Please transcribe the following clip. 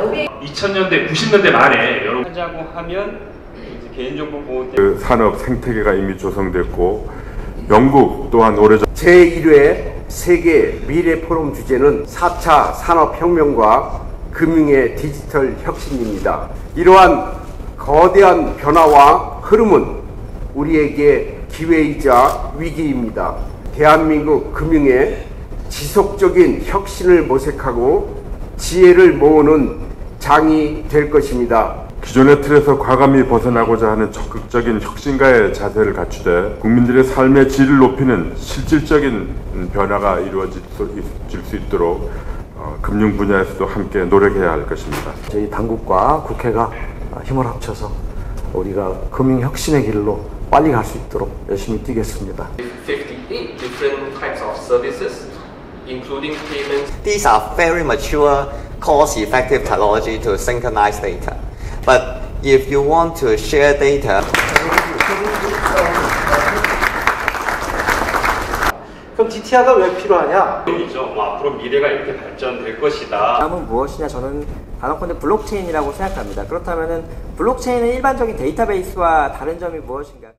로비 2000년대, 90년대 말에 여러 하자고 하면 이제 개인정보 보호 그 산업 생태계가 이미 조성됐고 영국 또한 오래전 제1회 세계 미래 포럼 주제는 4차 산업혁명과 금융의 디지털 혁신입니다. 이러한 거대한 변화와 흐름은 우리에게 기회이자 위기입니다. 대한민국 금융의 지속적인 혁신을 모색하고 지혜를 모으는 장이 될 것입니다. 기존의 틀에서 과감히 벗어나고자 하는 적극적인 혁신가의 자세를 갖추되 국민들의 삶의 질을 높이는 실질적인 변화가 이루어질 수, 있- 있도록 어, 금융 분야에서도 함께 노력해야 할 것입니다. 저희 당국과 국회가 힘을 합쳐서 우리가 금융 혁신의 길로 빨리 갈 수 있도록 열심히 뛰겠습니다. Including payments, These are very mature, cost-effective technology to synchronize data. But if you want to share data, 그럼 DTR가 왜 필요하냐? 이죠. 뭐 앞으로 미래가 이렇게 발전될 것이다. 다음은 무엇이냐 저는 단언컨대 블록체인이라고 생각합니다. 그렇다면 블록체인은 일반적인 데이터베이스와 다른 점이 무엇인가?